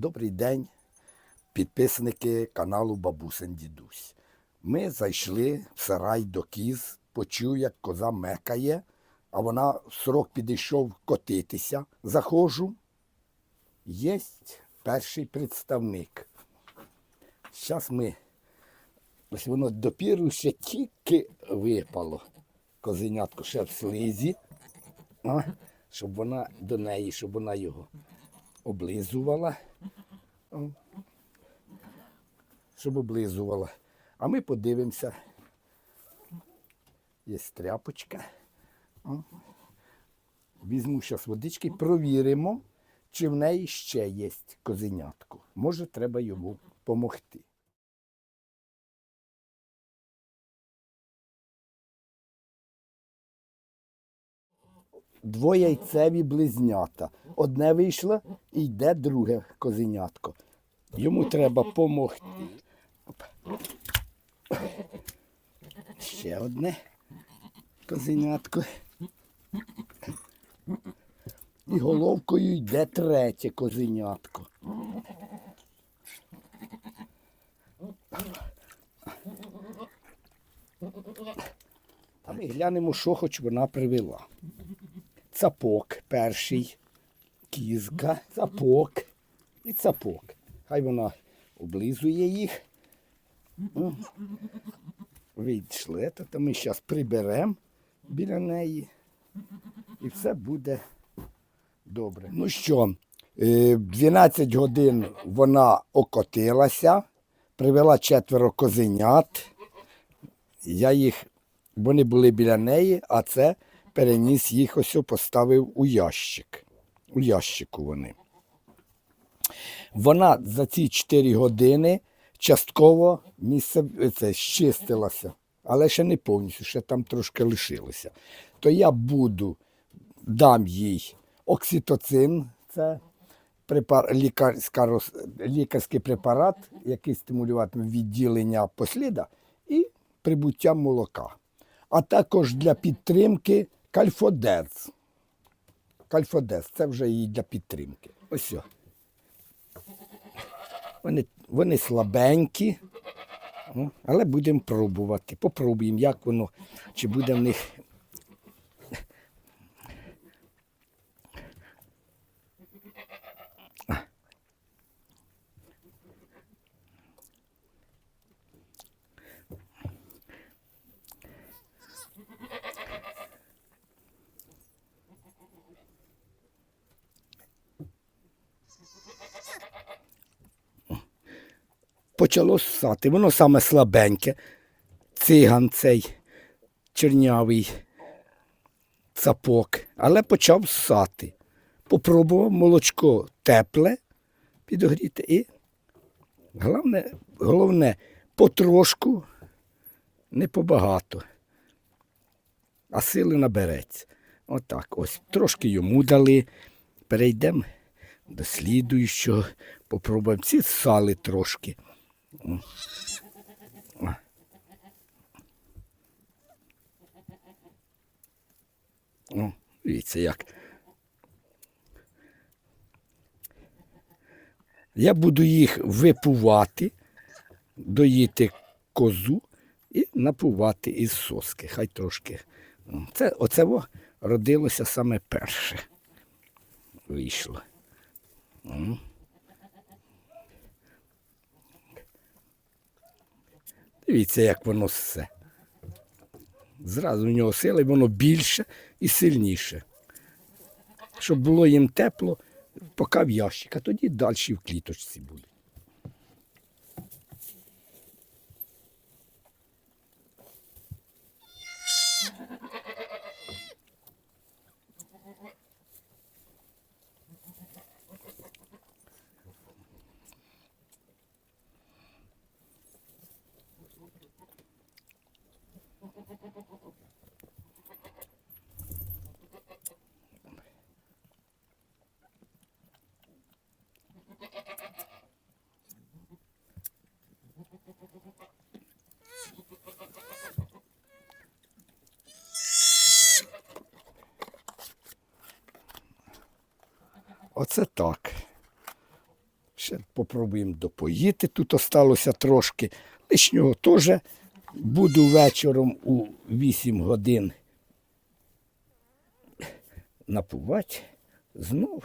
Добрий день, підписники каналу Бабусин Дідусь. Ми зайшли в сарай до кіз, почув, як коза мекає, а вона срок підійшов котитися. Заходжу. Єсть перший представник. Зараз ми. Ось воно допіру ще тільки випало. Козенятко ще в слизі. А, щоб вона до неї, щоб вона його облизувала. О. Щоб облизувала. А ми подивимося. Є тряпочка. Візьму зараз водички, провіримо, чи в неї ще є козенятко. Може, треба йому допомогти. Двояйцеві близнята. Одне вийшло і йде друге козенятко. Йому треба допомогти. Оп. Ще одне козенятко. І головкою йде третє козенятко. А ми глянемо, що хоч вона привела. Цапок перший, кізка, цапок і цапок. Хай вона облизує їх. М. Відійшли, то, ми зараз приберемо біля неї. І все буде добре. Ну що, е, 12 годин вона окотилася, привела четверо козенят. Я їх, вони були біля неї, а це переніс їх ось поставив у ящик. У ящику вони. Вона за ці 4 години частково місце е, це, щистилася, але ще не повністю, ще там трошки лишилося. То я буду, дам їй окситоцин, це препар, лікарська, лікарський препарат, який стимулюватиме відділення посліда і прибуття молока. А також для підтримки кальфодез. Кальфодез це вже її для підтримки. Ось. Вони, вони слабенькі, ну, але будемо пробувати. Попробуємо, як воно, чи буде в них. Почало ссати. Воно саме слабеньке. Циган цей чернявий цапок, але почав ссати. Попробував молочко тепле підогріти і головне, головне потрошку, не побагато, а сили набереться. Отак ось. Трошки йому дали. Перейдемо до слідуючого. Попробуємо. Ці сали трошки. О. О, дивіться як. Я буду їх випувати, доїти козу і напувати із соски. Хай трошки. Це, оце во родилося саме перше. Вийшло. Дивіться, як воно все. Зразу в нього сили, воно більше і сильніше. Щоб було їм тепло, поки в ящик, а тоді далі в кліточці буде. Оце так. Ще попробуємо допоїти. Тут осталося трошки. Лишнього теж буду вечором у 8 годин напувати. Знов.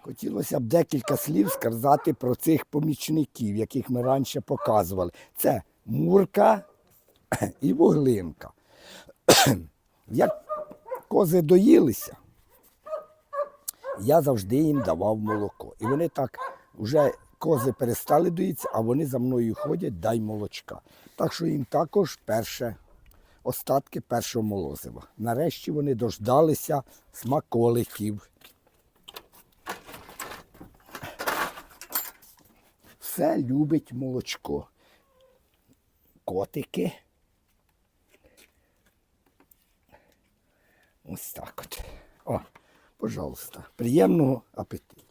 Хотілося б декілька слів сказати про цих помічників, яких ми раніше показували. Це Мурка і Вуглинка. Як кози доїлися, я завжди їм давав молоко. І вони так вже кози перестали доїтися, а вони за мною ходять, дай молочка. Так що їм також перше остатки першого молозива. Нарешті вони дождалися смаколиків. Все любить молочко. Котики. Ось так от. О, пожалуйста. Приємного апетиту.